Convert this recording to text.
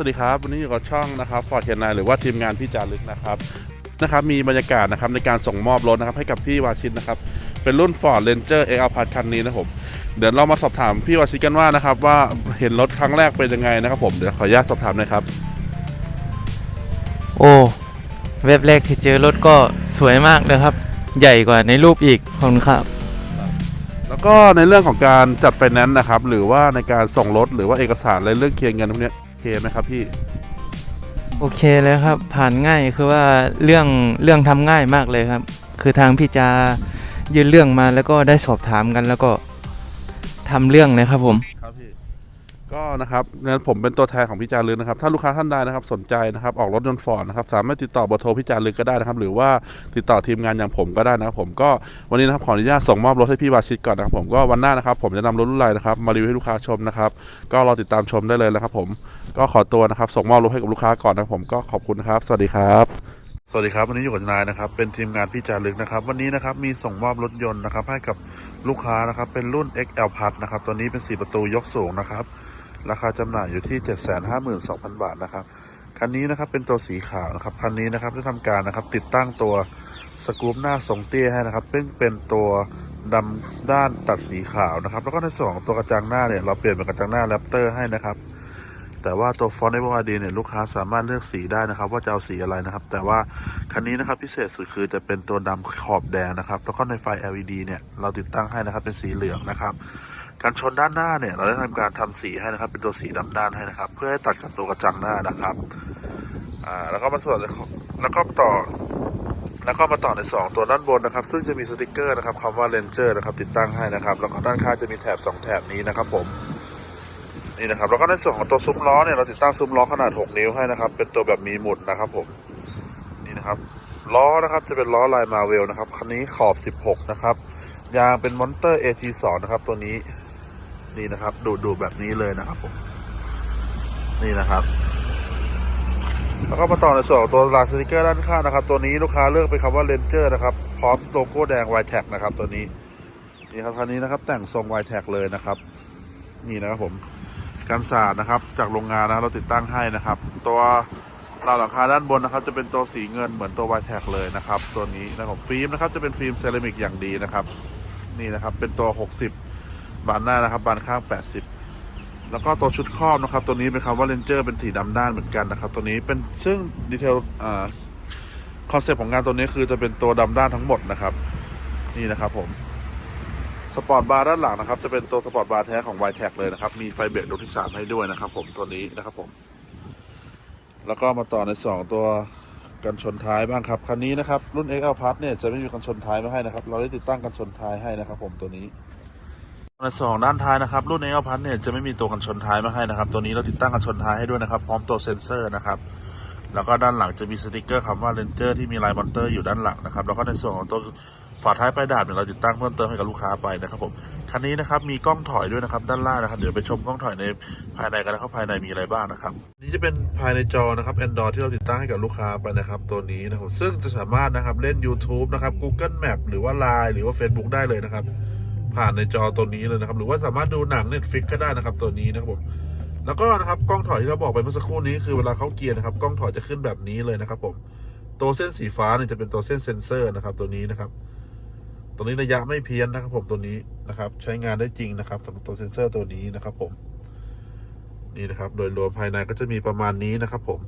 วัสดีครับ วันนี้อยู่กับช่องนะครับฟอร์ดเคนไนหรือว่าทีมงานพี่จารึกนะครับนะครับ มีบรรยากาศนะครับในการส่งมอบรถนะครับให้กับพี่วาชิตนะครับ เป็นรุ่น Ford Ranger x l p a s คันนี้นะครับผมเดี๋ยวเรามาสอบถามพี่วาชิตกันว่านะครับ ว่าเห็นรถครั้งแรกเป็นยังไงนะครับผมเดี๋ยวขออนุญาตสอบถามหน่อยครับ โอ้เว็บแรกที่เจอรถก็สวยมากเลยครับ ใหญ่กว่าในรูปอีกขอบคุณครับ แล้วก็ในเรื่องของการจัดไฟแนนซ์นะครับ หรือว่าในการส่งรถหรือว่าเอกสารอะไรเรื่องเคลียร์เงินพวกเนี้ยโอ เคไหมครับพี่ โอเคเลยครับ ผ่านง่ายคือว่าเรื่องเรื่องทำง่ายมากเลยครับ คือทางพี่จายื่นเรื่องมาแล้วก็ได้สอบถามกันแล้วก็ทำเรื่องเลยครับผม ก็นะครับงั้นผมเป็นตัวแทนของพี่จารึกนะครับ ถ้าลูกค้าท่านใดนะครับสนใจนะครับออกรถยนต์ฟอร์ดนะครับสามารถติดต่อเบอร์โทรพี่จารึกก็ได้นะครับ หรือว่าติดต่อทีมงานอย่างผมก็ได้นะครับ ผมก็วันนี้นะครับขออนุญาตส่งมอบรถให้พี่วาชิตก่อนนะครับผมก็วันหน้านะครับ ผมจะนำรถรุ่นไรนะครับมารีวิวให้ลูกค้าชมนะครับก็รอติดตามชมได้เลยนะครับ ผมก็ขอตัวนะครับส่งมอบรถให้กับลูกค้าก่อนนะครับผมก็ขอบคุณนะครับ สวัสดีครับสวัสดีครับวันนี้อยู่กับนายนะครับเป็นทีมงานพี่จารึกนะครับวันนี้นะครับมีส่งมอบรถยนต์นะครับให้กับลูกค้านะครับเป็นรุ่น XL Plus นะครับตัวนี้เป็น 4 ประตูยกสูงนะครับ ราคาจำหน่ายอยู่ที่ 752,000 บาทนะครับ คันนี้นะครับเป็นตัวสีขาวนะครับ คันนี้นะครับได้ทำการนะครับติดตั้งตัวสกู๊ปหน้าทรงเตี้ยให้นะครับเป็นเป็นตัวดำด้านตัดสีขาวนะครับ แล้วก็ในส่วนของตัวกระจังหน้าเนี่ยเราเปลี่ยนเป็นกระจังหน้าแรปเตอร์ให้นะครับ แต่ว่าตัวฟอนต์ f อ d เนี่ยลูกค้าสามารถเลือกสีได้นะครับ ว่าจะเอาสีอะไรนะครับ แต่ว่าคันนี้นะครับพิเศษสุดคือจะเป็นตัวดำขอบแดงนะครับ แล้วก็ในไฟ LED เนี่ยเราติดตั้งให้นะครับเป็นสีเหลืองนะครับ การชนด้านหน้าเนี่ยเราได้ทำการทำสีให้นะครับ เป็นตัวสีดำด้านให้นะครับ เพื่อให้ตัดกับตัวกระจังหน้านะครับอ่าแล้วก็มาส่วนแล้วก็ต่อ แล้วก็มาต่อในสองตัวด้านบนนะครับ ซึ่งจะมีสติกเกอร์นะครับคำว่า Ranger นะครับ ติดตั้งให้นะครับ แล้วก็ด้านข้างจะมีแถบสองแถบนี้นะครับผมนี่นะครับแล้วก็ในส่วนของตัวซุ้มล้อเนี่ยเราติดตั้งซุ้มล้อขนาด 6 นิ้วให้นะครับ เป็นตัวแบบมีหมุดนะครับผมนี่นะครับล้อนะครับจะเป็นล้อลายมาเวลนะครับคันนี้ขอบ 16 นะครับยางเป็นมอนเตอร์ AT2 นะครับตัวนี้ นี่นะครับ ดูดูแบบนี้เลยนะครับผมนี่นะครับ แล้วก็มาต่อในส่วนของตัวลายสติกเกอร์ด้านข้างนะครับ ตัวนี้ลูกค้าเลือกเป็นคำว่า Ranger นะครับ พร้อมโลโก้แดง y t a g นะครับ ตัวนี้นี่ครับคันนี้นะครับ แต่งทรง y t a g เลยนะครับ นี่นะครับผมกันสาดนะครับ จากโรงงานนะเราติดตั้งให้นะครับ ตัวราวหลังคาด้านบนนะครับ จะเป็นตัวสีเงินเหมือนตัว y t a g เลยนะครับ ตัวนี้นะครับฟิล์มนะครับจะเป็นฟิล์มเซรามิกอย่างดีนะครับ นี่นะครับเป็นตัว 60 บานหน้านะครับบานข้าง 80 แล้วก็ตัวชุดครอบนะครับ ตัวนี้เป็นคำว่า Ranger เป็นสีดำด้านเหมือนกันนะครับ ตัวนี้เป็นซึ่งดีเทลอ่าคอนเซปต์ของงานตัวนี้คือจะเป็นตัวดำด้านทั้งหมดนะครับ นี่นะครับผมสปอร์ตบาร์ด้านหลังนะครับ จะเป็นตัวสปอร์ตบาร์แท้ของ y t e c เลยนะครับ มีไฟเบรกดวงที่3ให้ด้วยนะครับ ผมตัวนี้นะครับผม แล้วก็มาต่อในสองตัวกันชนท้ายบ้างครับคันนี้นะครับรุ่น XL Plus เนี่ยจะไม่มีกันชนท้ายมาให้นะครับ เราได้ติดตั้งกันชนท้ายให้นะครับ ผมตัวนี้ ในส่วนของด้านท้ายนะครับ รุ่น XL Plus เนี่ยจะไม่มีตัวกันชนท้ายมาให้นะครับ ตัวนี้เราติดตั้งกันชนท้ายให้ด้วยนะครับ พร้อมตัวเซ็นเซอร์นะครับ แล้วก็ด้านหลังจะมีสติกเกอร์คำว่า Ranger ที่มีลายมอนเตอร์อยู่ด้านหลังนะครับ แล้วก็ในส่วนของตัวฝาท้ายปลายดาบเนี่ยเราติดตั้งเพิ่มเติมให้กับลูกค้าไปนะครับผมคันนี้นะครับมีกล้องถอยด้วยนะครับด้านล่างนะครับเดี๋ยวไปชมกล้องถอยในภายในกันนะครับภายในมีอะไรบ้างนะครับนี่จะเป็นภายในจอนะครับ Android ที่เราติดตั้งให้กับลูกค้าไปนะครับตัวนี้นะครับซึ่งจะสามารถนะครับเล่น YouTube นะครับ Google Map หรือว่า Line หรือว่า Facebook ได้เลยนะครับ ผ่านในจอตัวนี้เลยนะครับ หรือว่าสามารถดูหนัง Netflix ก็ได้นะครับตัวนี้นะครับผมแล้วก็นะครับกล้องถอยที่เราบอกไปเมื่อสักครู่นี้คือเวลาเข้าเกียร์นะครับกล้องถอยจะขึ้นแบบนี้เลยนะครับผมตัวเส้นสีฟ้าเนี่ยจะเป็นตัวเส้นเซนเซอร์นะครับ ตัวนี้นะครับ ตัวนี้ระยะไม่เพี้ยนนะครับผมตัวนี้นะครับ ใช้งานได้จริงนะครับสำหรับตัวเซนเซอร์ตัวนี้นะครับผมนี่นะครับ โดยรวมภายในก็จะมีประมาณนี้นะครับผม